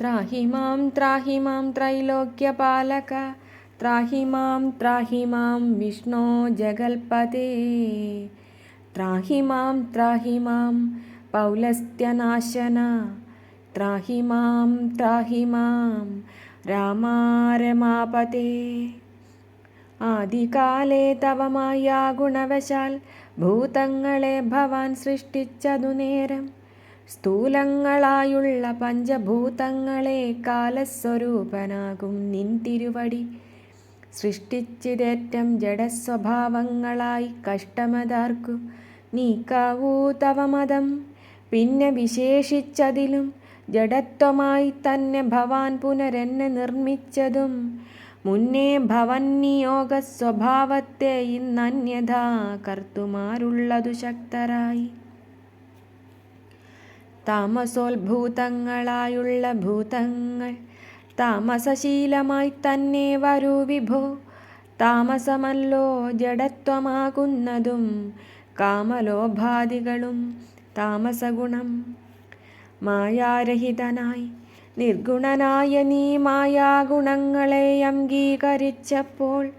ത്രാഹി മാം ത്രാഹി മാം ത്രൈലോക്യപാലക ത്രാഹി മാം ത്രാഹി മാം വിഷ്ണോ ജഗൽപതേ. ത്രാഹി മാം ത്രാഹി മാം പൗലസ്ത്യനാശന. ത്രാഹി മാം ത്രാഹി മാം രാമാരമാപതേ. ആദികാലേ തവ മായാ ഗുണവശാൽ ഭൂതങ്ങളെ ഭവാൻ സൃഷ്ടിച്ചതു നേരം സ്ഥൂലങ്ങളായുള്ള പഞ്ചഭൂതങ്ങളെ കാലസ്വരൂപനാകും നിൻ തിരുവടി. സൃഷ്ടിച്ചിതേറ്റം ജഡസ്വഭാവങ്ങളായി കഷ്ടമതാർക്കു നീക്കാവൂ തവ മതം പിന്നെ വിശേഷിച്ചതിലും ജഡത്വമായി തന്നെ ഭവാൻ പുനരെന്നെ നിർമ്മിച്ചതും മുന്നേ ഭവൻ നിയോഗ സ്വഭാവത്തെ ഇന്നന്യഥാ കർത്തുമാരുള്ളതു ശക്തരായി താമസോത്ഭൂതങ്ങളായുള്ള ഭൂതങ്ങൾ. താമസശീലമായി തന്നെ വരൂ വിഭോ. താമസമല്ലോ ജഡത്വമാകുന്നതും കാമലോഭാദികളും താമസഗുണം. മായാരഹിതനായി നിർഗുണനായ നീ മായാഗുണങ്ങളെ അംഗീകരിച്ചപ്പോൾ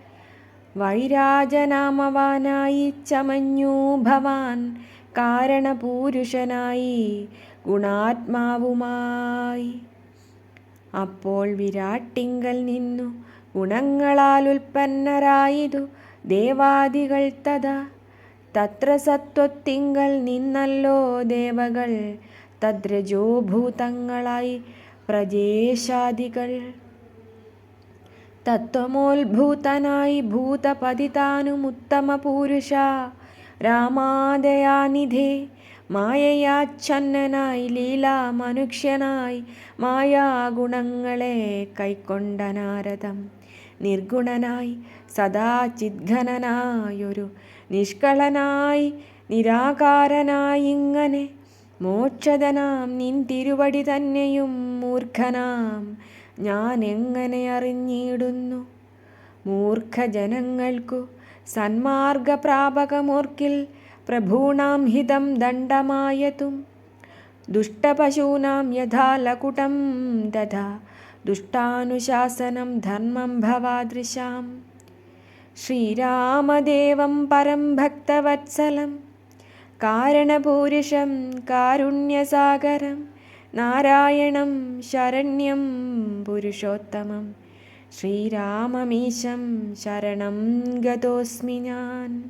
വൈരാജനാമവാനായി ചമഞ്ഞു ഭവാൻ കാരണപൂരുഷനായി ഗുണാത്മാവുമായി. അപ്പോൾ വിരാട്ടിങ്കൽ നിന്നു ഗുണങ്ങളാൽ ഉൽപ്പന്നരായതു ദേവാദികൾ തഥാ. തത്ര സത്വത്തിങ്കൽ നിന്നല്ലോ ദേവകൾ തദ്രജോഭൂതങ്ങളായി പ്രജേശാദികൾ തത്വമോത്ഭൂതനായി ഭൂതപതിതാനുമുത്തമ പുരുഷ രാമാദയാനിധേ മായയാച്ഛന്നനായി ലീലാ മനുഷ്യനായി മായാഗുണങ്ങളെ കൈക്കൊണ്ട നാരദം നിർഗുണനായി സദാ ചിദ്ഘനനായൊരു നിഷ്കളനായി നിരാകാരനായി ഇങ്ങനെ മോക്ഷതനാം നിൻ തിരുവടി തന്നെയും മൂർഖനാം. ഞാൻ എങ്ങനെ അറിഞ്ഞിടുന്നു? മൂർഖജനങ്ങൾക്കു സന്മാർഗപ്രാപകമൂർക്കിൽ പ്രഭൂണാം ഹിതം ദണ്ഡമായതും. ദുഷ്ടപശൂനാം യഥാ ലകുടം തഥാ ദുഷ്ടാനുശാസനം ധർമ്മം ഭവാദൃശാം. ശ്രീരാമദേവം പരം ഭക്തവത്സലം. കാരണപൂരുഷം കാരുണ്യസാഗരം. നാരായണം ശരണ്യം പുരുഷോത്തമം. ശ്രീരാമമീശം ശരണം ഗതോസ്മി ഞാൻ.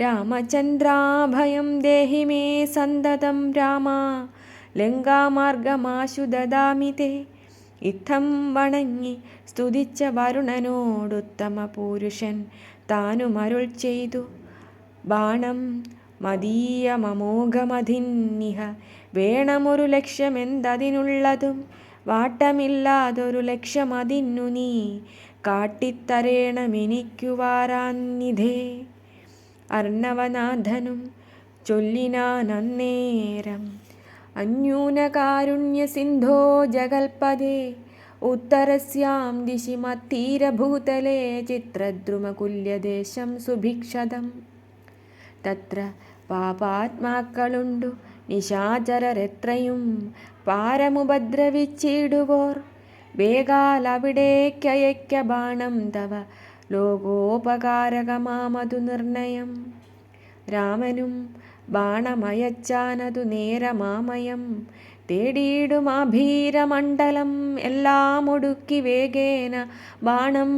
രാമചന്ദ്രാഭയം ദേഹി മേ സന്തതം രാമ ലങ്കാമാർഗമാശു ദദാമി തേ. ഇത്തം വണങ്ങി സ്തുതിച്ച വരുണനോടുത്തമ പുരുഷൻ താനുമരുൾ ചെയ്തു. ബാണം മദീയമമോഘമതിന്നിഹ വേണമൊരു ലക്ഷ്യമെന്തതിനുള്ളതും വാട്ടമില്ലാതൊരു ലക്ഷ്യമതിന്നു നീ. കാട്ടിത്തരേണമെനിക്കു വാരാന്നിധേ അർണവനാഥനും അന്യൂനകാരുണ്യ സിന്ധോ ജഗൽപദേ ഉത്തരസ്യാം ദിശി മത്തീരഭൂതലേ ചിത്രദ്രുമകുല്യദേശം സുഭിക്ഷതം. തത്ര പാപാത്മാക്കളുണ്ടു നിശാചരരെത്രയും പാരമുപദ്രവിച്ചിടുവോർ. വേഗാലവിടേക്കയക്ക ബാണം തവ. ലോകോപകാരകമാമതു നിർണയം. രാമനും ബാണമയച്ചാനതു നേരമാമയം. തേടിയിടുമാഭീരമണ്ഡലം എല്ലാം ഒടുക്കി വേഗേന ബാണം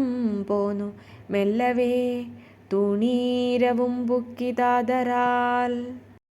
പോന്നു. മെല്ലവേ തുണീരവും പുക്കിതാതരാൽ